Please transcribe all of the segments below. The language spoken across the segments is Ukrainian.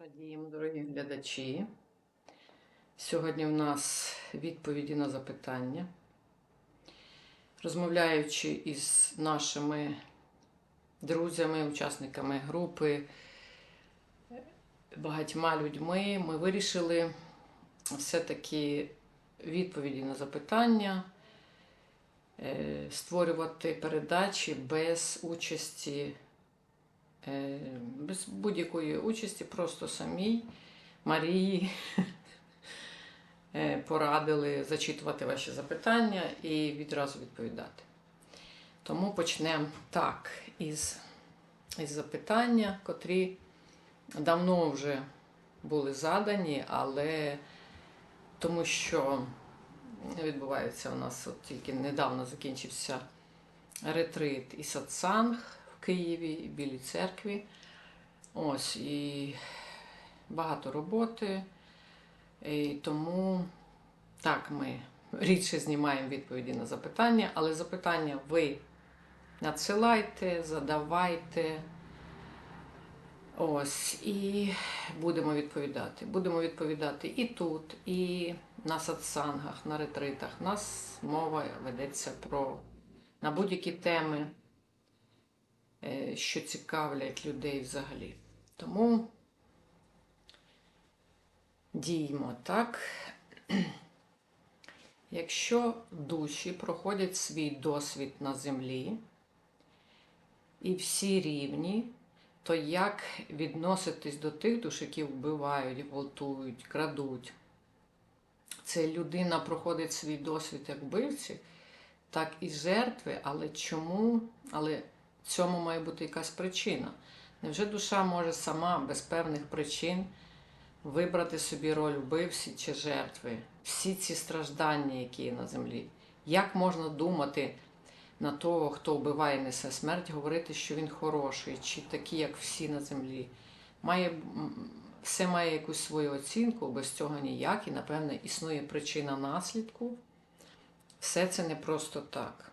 Радіємо, дорогі глядачі. Сьогодні в нас відповіді на запитання. Розмовляючи із нашими друзями, учасниками групи, багатьма людьми, ми вирішили все-таки відповіді на запитання е, створювати передачі без участі без будь-якої участі, просто самій Марії е, порадили зачитувати ваші запитання і відразу відповідати. Тому почнемо так із, із запитання, котрі давно вже були задані, але тому що відбувається у нас от тільки недавно закінчився ретрит і сатсанг Києві, і Білій церкві. Ось і багато роботи. І тому так ми рідше знімаємо відповіді на запитання, але запитання ви надсилайте, задавайте. Ось, і будемо відповідати. Будемо відповідати і тут, і на сатсангах, на ретритах. У нас мова ведеться про на будь-які теми, що цікавлять людей взагалі. Тому діймо так. Якщо душі проходять свій досвід на землі і всі рівні, то як відноситись до тих душ, які вбивають, гвалтують, крадуть? Це людина проходить свій досвід як вбивці, так і жертви, але чому? Але цьому має бути якась причина. Невже душа може сама без певних причин вибрати собі роль вбивці чи жертви? Всі ці страждання, які є на землі. Як можна думати на того, хто вбиває і несе смерть, говорити, що він хороший, чи такий, як всі на землі? Має, все має якусь свою оцінку, без цього ніяк, і, напевне, існує причина наслідку. Все це не просто так.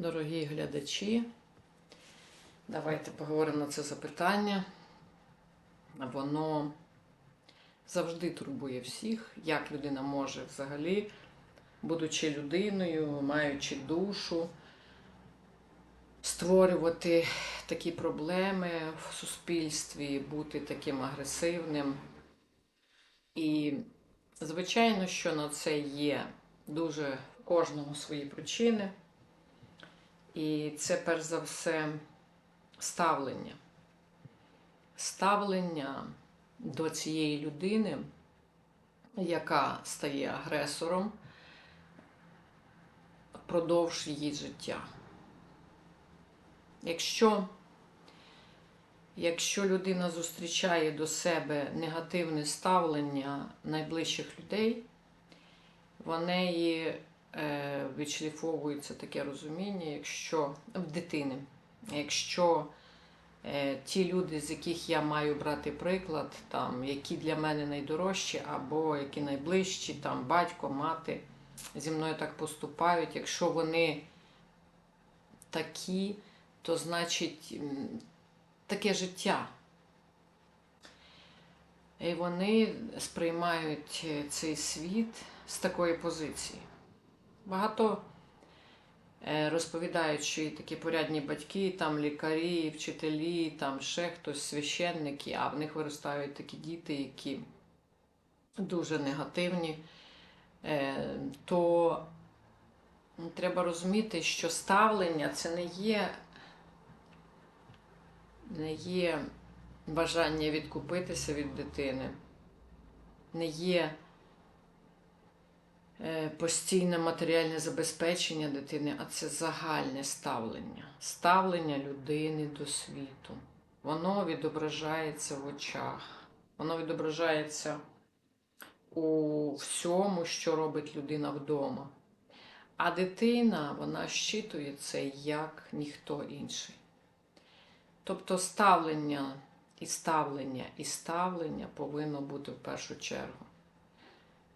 Дорогі глядачі, давайте поговоримо на це запитання. Воно завжди турбує всіх, як людина може взагалі, будучи людиною, маючи душу, створювати такі проблеми в суспільстві, бути таким агресивним. І, звичайно, що на це є дуже в кожного свої причини. І це перш за все ставлення. Ставлення до цієї людини, яка стає агресором впродовж її життя. Якщо, якщо людина зустрічає до себе негативне ставлення найближчих людей, в неї відшліфовується таке розуміння, якщо в дитини, якщо е, ті люди, з яких я маю брати приклад, там, які для мене найдорожчі, або які найближчі, там батько, мати зі мною так поступають, якщо вони такі, то значить таке життя. І вони сприймають е, цей світ з такої позиції. Багато е, розповідають, такі порядні батьки, там лікарі, вчителі, там ще хтось, священники, а в них виростають такі діти, які дуже негативні, е, то треба розуміти, що ставлення це не є, не є бажання відкупитися від дитини, не є постійне матеріальне забезпечення дитини, а це загальне ставлення. Ставлення людини до світу. Воно відображається в очах, воно відображається у всьому, що робить людина вдома. А дитина, вона щитує це як ніхто інший. Тобто ставлення і ставлення, і ставлення повинно бути в першу чергу.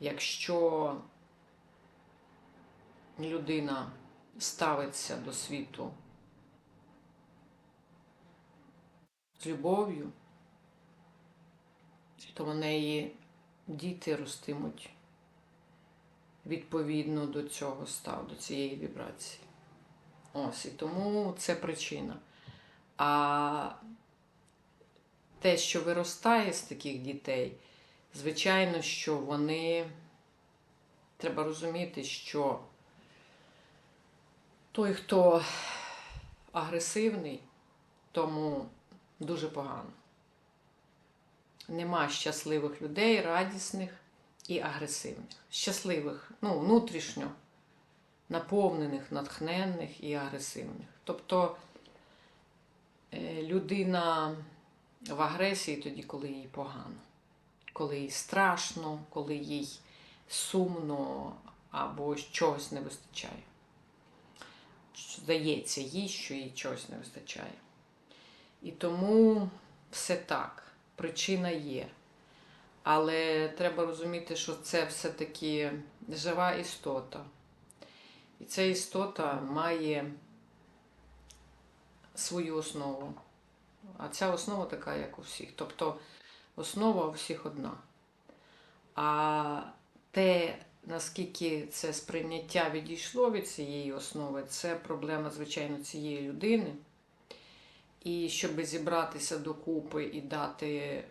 Якщо людина ставиться до світу з любов'ю, то в неї діти ростимуть відповідно до цього став, до цієї вібрації. Ось, і тому це причина. А те, що виростає з таких дітей, звичайно, що вони треба розуміти, що той, хто агресивний, тому дуже погано. Нема щасливих людей, радісних і агресивних. Щасливих, ну, внутрішньо наповнених, натхненних і агресивних. Тобто е, людина в агресії тоді, коли їй погано, коли їй страшно, коли їй сумно або чогось не вистачає. Здається їй, що їй чогось не вистачає. І тому все так, причина є. Але треба розуміти, що це все-таки жива істота. І ця істота має свою основу. А ця основа така, як у всіх. Тобто основа у всіх одна. А те, наскільки це сприйняття відійшло від цієї основи, це проблема, звичайно, цієї людини. І щоб зібратися докупи і дати,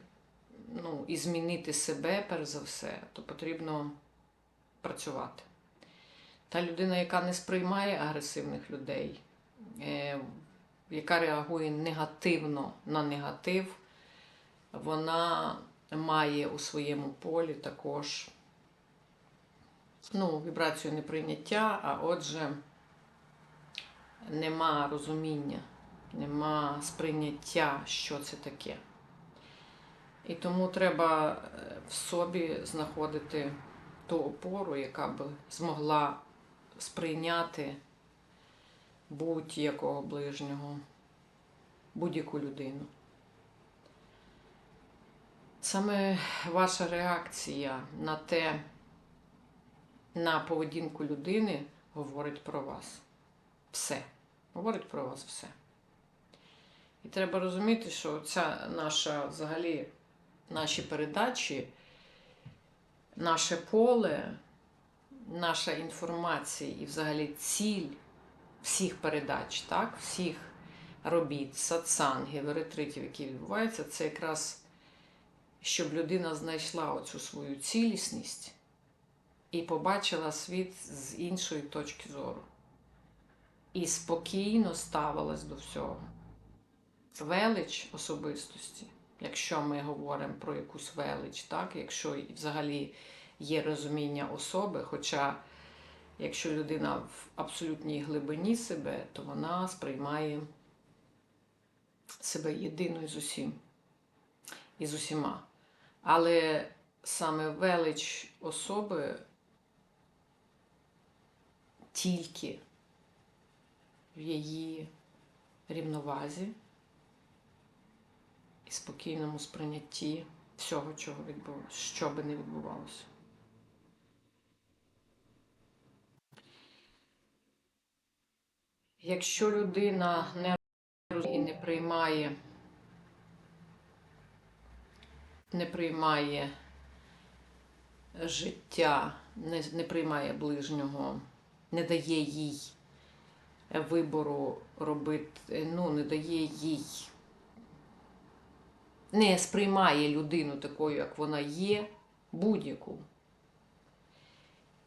ну, і змінити себе, перш за все, то потрібно працювати. Та людина, яка не сприймає агресивних людей, е, яка реагує негативно на негатив, вона має у своєму полі також ну, вібрацію неприйняття, а отже, нема розуміння, нема сприйняття, що це таке. І тому треба е, в собі знаходити ту опору, яка б змогла сприйняти будь-якого ближнього, будь-яку людину. Саме ваша реакція на те, на поведінку людини говорить про вас. Все. Говорить про вас все. І треба розуміти, що ця наша взагалі наші передачі, наше поле, наша інформація і взагалі ціль всіх передач, так, всіх робіт, сатсангів, ретритів, які відбуваються, це якраз щоб людина знайшла оцю свою цілісність і побачила світ з іншої точки зору. І спокійно ставилась до всього. Велич особистості, якщо ми говоримо про якусь велич, так? якщо взагалі є розуміння особи, хоча якщо людина в абсолютній глибині себе, то вона сприймає себе єдиною з усім і з усіма. Але саме велич особи тільки в її рівновазі і спокійному сприйнятті всього, чого відбувалося, що би не відбувалося. Якщо людина не розуміє і не приймає, не приймає життя, не, не приймає ближнього, не дає їй вибору робити, ну, не дає їй, не сприймає людину такою, як вона є, будь-яку.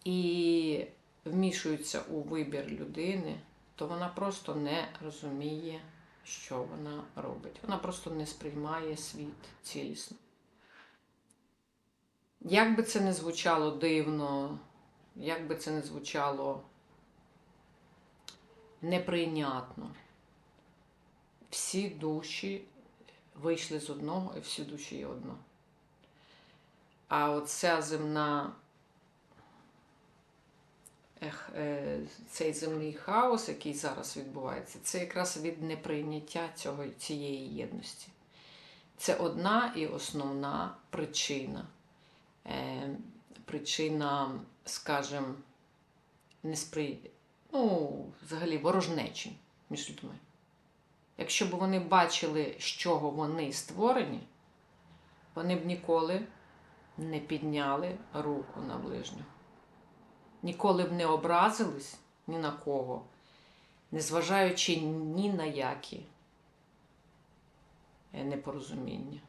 І вмішується у вибір людини, то вона просто не розуміє, що вона робить. Вона просто не сприймає світ цілісно. Як би це не звучало дивно, як би це не звучало неприйнятно, всі душі вийшли з одного і всі душі є одно. А оця земна, ех, е, цей земний хаос, який зараз відбувається, це якраз від неприйняття цього, цієї єдності. Це одна і основна причина. Е, причина, скажімо, неспри... ну, взагалі ворожнечі між людьми. Якщо б вони бачили, з чого вони створені, вони б ніколи не підняли руку на ближнього. Ніколи б не образились ні на кого, незважаючи ні на які непорозуміння.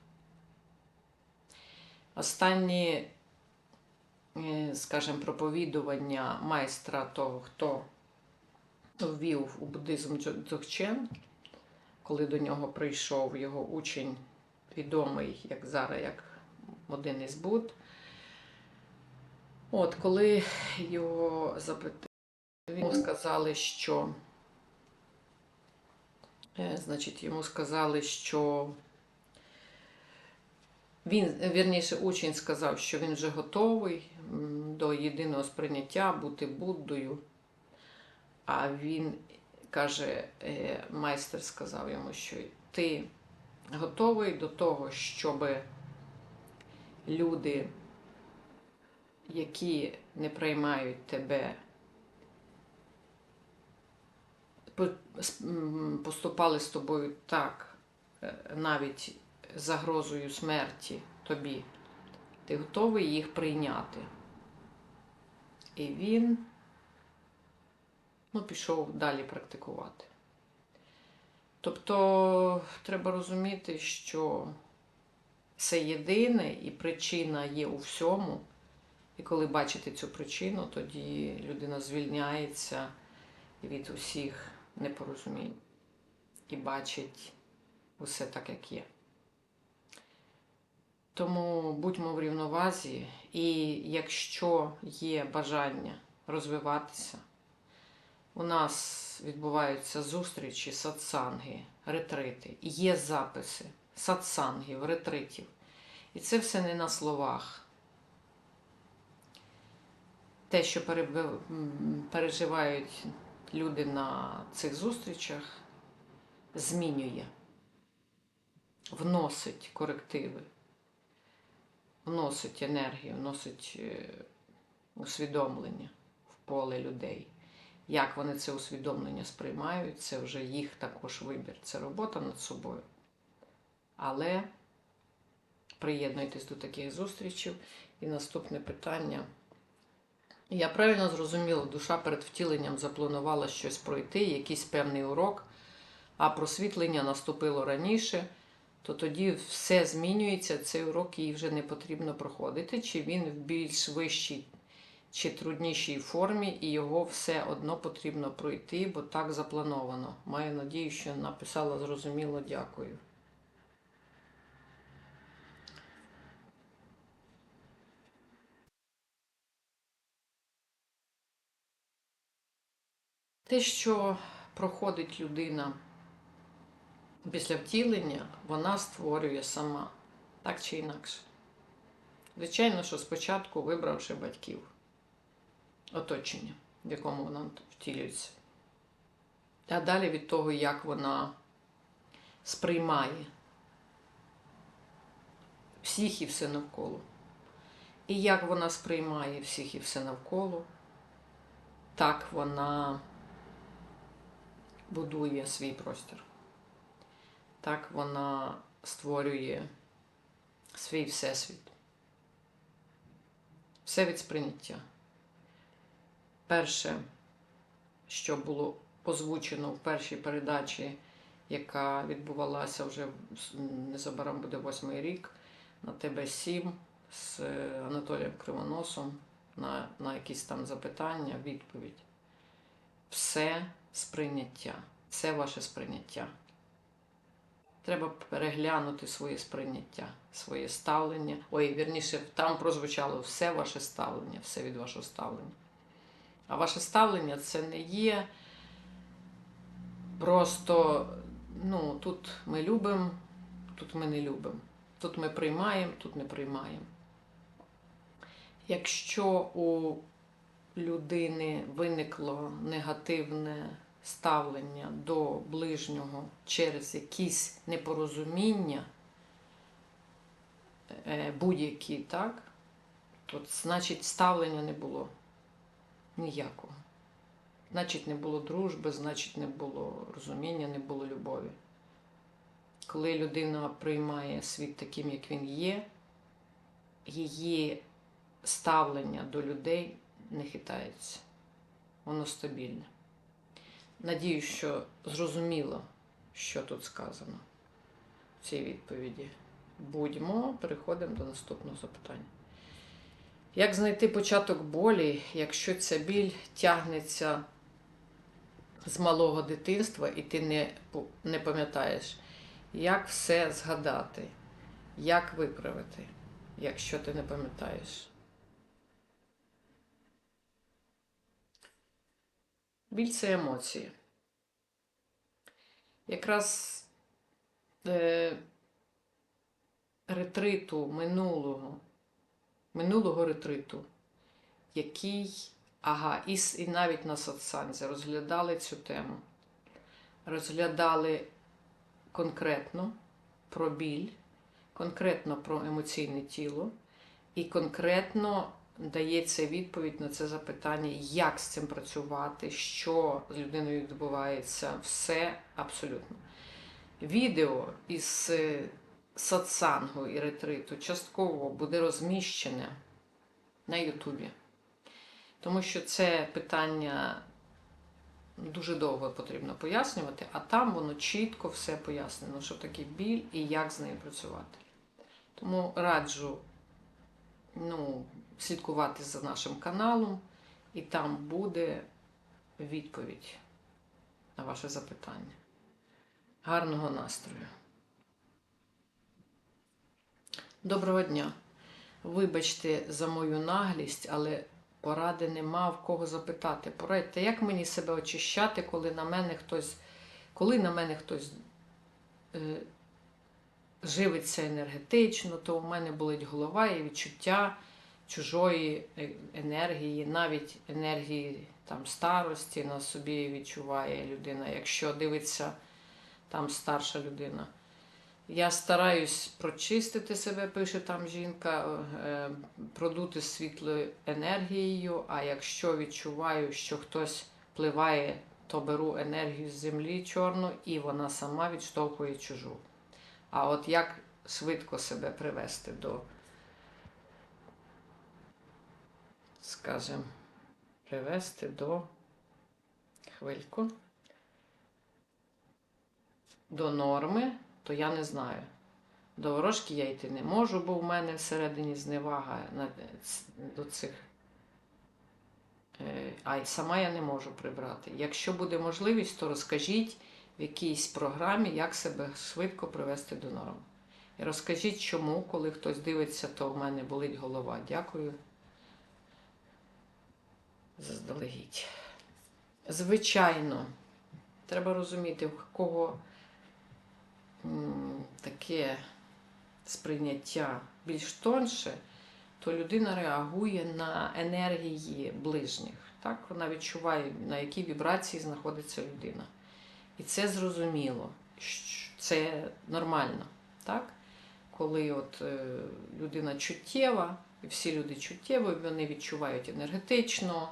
Останні, скажімо, проповідування майстра того, хто ввів у буддизм Дзо- Дзогчен, коли до нього прийшов його учень, відомий, як зараз, як один із Буд. От, коли його запитали, йому сказали, що е, значить, йому сказали, що він, вірніше, учень сказав, що він вже готовий до єдиного сприйняття бути Буддою. А він каже, е, майстер сказав йому, що ти готовий до того, щоб люди, які не приймають тебе, поступали з тобою так, е, навіть загрозою смерті тобі. Ти готовий їх прийняти. І він ну, пішов далі практикувати. Тобто треба розуміти, що це єдине і причина є у всьому. І коли бачите цю причину, тоді людина звільняється від усіх непорозумінь і бачить усе так, як є. Тому будьмо в рівновазі, і якщо є бажання розвиватися, у нас відбуваються зустрічі, сатсанги, ретрити. Є записи сатсангів, ретритів. І це все не на словах. Те, що переживають люди на цих зустрічах, змінює, вносить корективи, вносить енергію, вносить е, усвідомлення в поле людей. Як вони це усвідомлення сприймають, це вже їх також вибір. Це робота над собою. Але приєднуйтесь до таких зустрічей. І наступне питання. Я правильно зрозуміла, душа перед втіленням запланувала щось пройти, якийсь певний урок, а просвітлення наступило раніше, то тоді все змінюється, цей урок їй вже не потрібно проходити, чи він в більш вищій чи труднішій формі, і його все одно потрібно пройти, бо так заплановано. Маю надію, що написала зрозуміло, дякую. Те, що проходить людина після втілення, вона створює сама, так чи інакше. Звичайно, що спочатку вибравши батьків, оточення, в якому вона втілюється. А далі від того, як вона сприймає всіх і все навколо. І як вона сприймає всіх і все навколо, так вона будує свій простір. Так вона створює свій всесвіт. Все від сприйняття. Перше, що було озвучено в першій передачі, яка відбувалася вже незабаром буде восьмий рік на ТБ7 з Анатолієм Кривоносом на, на якісь там запитання, відповідь. Все сприйняття. Це ваше сприйняття. Треба переглянути своє сприйняття, своє ставлення. Ой, вірніше, там прозвучало все ваше ставлення, все від вашого ставлення. А ваше ставлення це не є просто, ну, тут ми любимо, тут ми не любимо. Тут ми приймаємо, тут не приймаємо. Якщо у людини виникло негативне ставлення до ближнього через якісь непорозуміння, е, будь-які, так, то значить ставлення не було ніякого. Значить, не було дружби, значить, не було розуміння, не було любові. коли людина приймає світ таким, як він є, її ставлення до людей не хитається. Воно стабільне. Надію, що зрозуміло, що тут сказано в цій відповіді. Будьмо, переходимо до наступного запитання. Як знайти початок болі, якщо ця біль тягнеться з малого дитинства і ти не, не пам'ятаєш, як все згадати, як виправити, якщо ти не пам'ятаєш? Біль це емоції. Якраз е, ретриту минулого, минулого ретриту, який, ага, і, і навіть на сатсанзі розглядали цю тему. Розглядали конкретно про біль, конкретно про емоційне тіло, і конкретно дається відповідь на це запитання, як з цим працювати, що з людиною відбувається, все абсолютно. Відео із сатсангу і ретриту частково буде розміщене на Ютубі. Тому що це питання дуже довго потрібно пояснювати, а там воно чітко все пояснено, що таке біль і як з нею працювати. Тому раджу ну, слідкувати за нашим каналом, і там буде відповідь на ваше запитання. Гарного настрою! Доброго дня! Вибачте за мою наглість, але поради нема в кого запитати. Порадьте, як мені себе очищати, коли на мене хтось, коли на мене хтось е, живиться енергетично, то у мене болить голова і відчуття чужої е- енергії, навіть енергії там, старості на собі відчуває людина, якщо дивиться там старша людина. Я стараюсь прочистити себе, пише там жінка, е, продути світлою енергією, а якщо відчуваю, що хтось впливає, то беру енергію з землі чорну і вона сама відштовхує чужу. А от як швидко себе привести до, скажімо, привести до хвильку, до норми, то я не знаю. До ворожки я йти не можу, бо в мене всередині зневага до цих. Е, А й сама я не можу прибрати. Якщо буде можливість, то розкажіть в якійсь програмі, як себе швидко привести до норми. І розкажіть, чому, коли хтось дивиться, то в мене болить голова. Дякую. Заздалегідь. Звичайно, треба розуміти, в кого таке сприйняття більш тонше, то людина реагує на енергії ближніх. Так? Вона відчуває, на якій вібрації знаходиться людина. І це зрозуміло, що це нормально. Так? Коли от, е, людина чуттєва, і всі люди чуттєві, вони відчувають енергетично,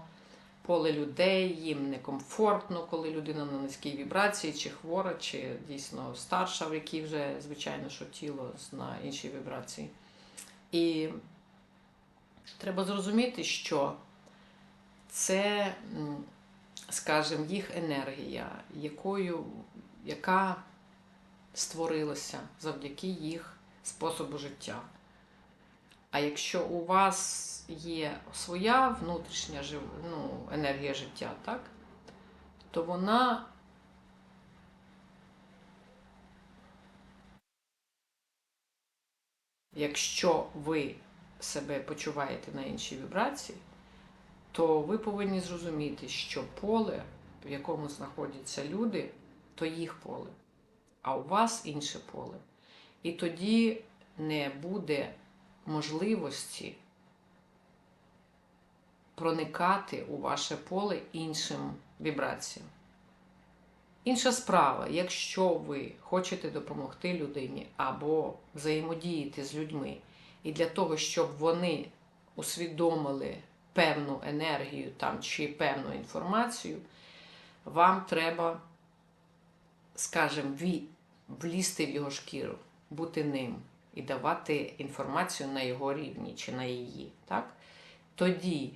поле людей, їм некомфортно, коли людина на низькій вібрації, чи хвора, чи дійсно старша, в якій вже, звичайно, що тіло на іншій вібрації. І треба зрозуміти, що це, скажімо, їх енергія, якою, яка створилася завдяки їх способу життя. А якщо у вас є своя внутрішня жив- ну, енергія життя, так? то вона якщо ви себе почуваєте на іншій вібрації, то ви повинні зрозуміти, що поле, в якому знаходяться люди, то їх поле, а у вас інше поле. І тоді не буде можливості проникати у ваше поле іншим вібраціям. Інша справа, якщо ви хочете допомогти людині або взаємодіяти з людьми, і для того, щоб вони усвідомили певну енергію там, чи певну інформацію, вам треба, скажімо, влізти в його шкіру, бути ним і давати інформацію на його рівні чи на її. Так? Тоді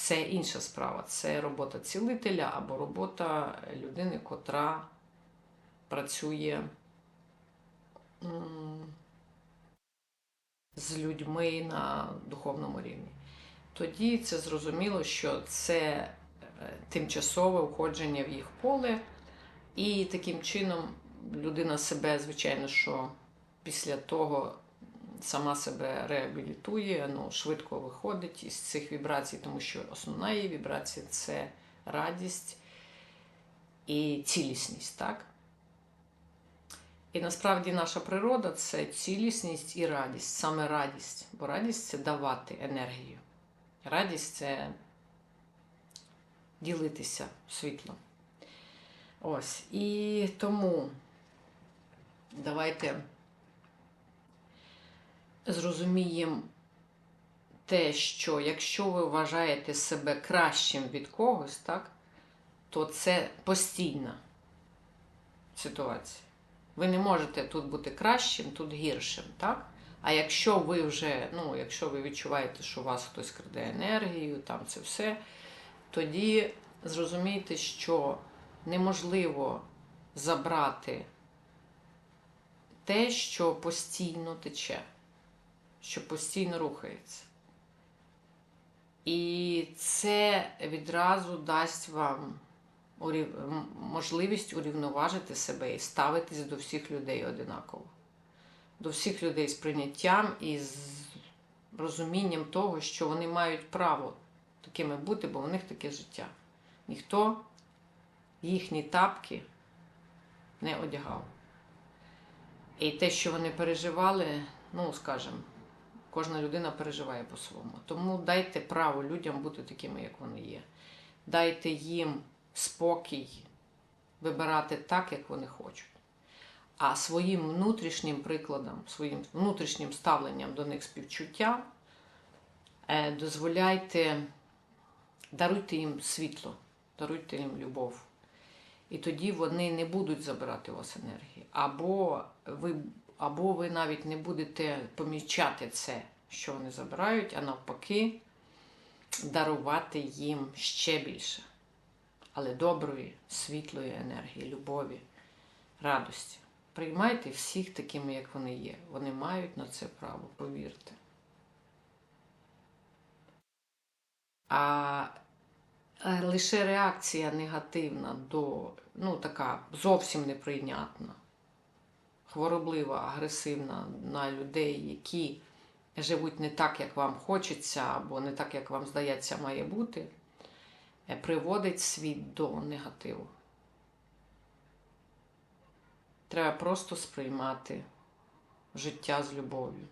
це інша справа. Це робота цілителя або робота людини, котра працює з людьми на духовному рівні. Тоді це зрозуміло, що це е, тимчасове входження в їх поле, і таким чином людина себе, звичайно, що після того сама себе реабілітує, ну, швидко виходить із цих вібрацій, тому що основна її вібрація це радість і цілісність, так? І насправді наша природа це цілісність і радість, саме радість. Бо радість це давати енергію. Радість це ділитися світлом. Ось. І тому давайте зрозуміємо те, що якщо ви вважаєте себе кращим від когось, так, то це постійна ситуація. Ви не можете тут бути кращим, тут гіршим, так? А якщо ви вже, ну, якщо ви відчуваєте, що у вас хтось краде енергію, там це все, тоді зрозумійте, що неможливо забрати те, що постійно тече, що постійно рухається. І це відразу дасть вам можливість урівноважити себе і ставитись до всіх людей одинаково. До всіх людей з прийняттям і з розумінням того, що вони мають право такими бути, бо в них таке життя. Ніхто їхні тапки не одягав. І те, що вони переживали, ну, скажімо, кожна людина переживає по-своєму. Тому дайте право людям бути такими, як вони є. Дайте їм спокій вибирати так, як вони хочуть. А своїм внутрішнім прикладом, своїм внутрішнім ставленням до них співчуття е, дозволяйте, даруйте їм світло, даруйте їм любов. І тоді вони не будуть забирати у вас енергії. Або ви, або ви навіть не будете помічати це, що вони забирають, а навпаки, дарувати їм ще більше. Але доброї, світлої енергії, любові, радості. Приймайте всіх такими, як вони є. Вони мають на це право, повірте. А е, лише реакція негативна до, ну, така зовсім неприйнятна, хвороблива, агресивна на людей, які живуть не так, як вам хочеться, або не так, як вам здається, має бути, е, приводить світ до негативу. Треба просто сприймати життя з любов'ю.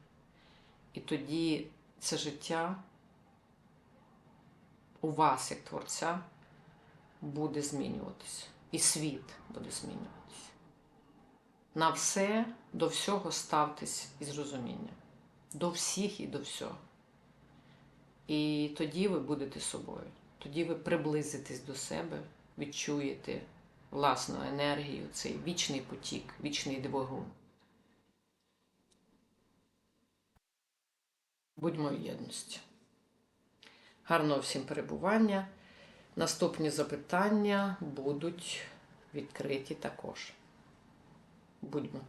І тоді це життя у вас, як творця, буде змінюватися. І світ буде змінюватися. На все, до всього ставтесь із розумінням. До всіх і до всього. І тоді ви будете собою. Тоді ви приблизитесь до себе, відчуєте власну енергію, цей вічний потік, вічний двигун. Будьмо в єдності. Гарного всім перебування. Наступні запитання будуть відкриті також. Будьмо.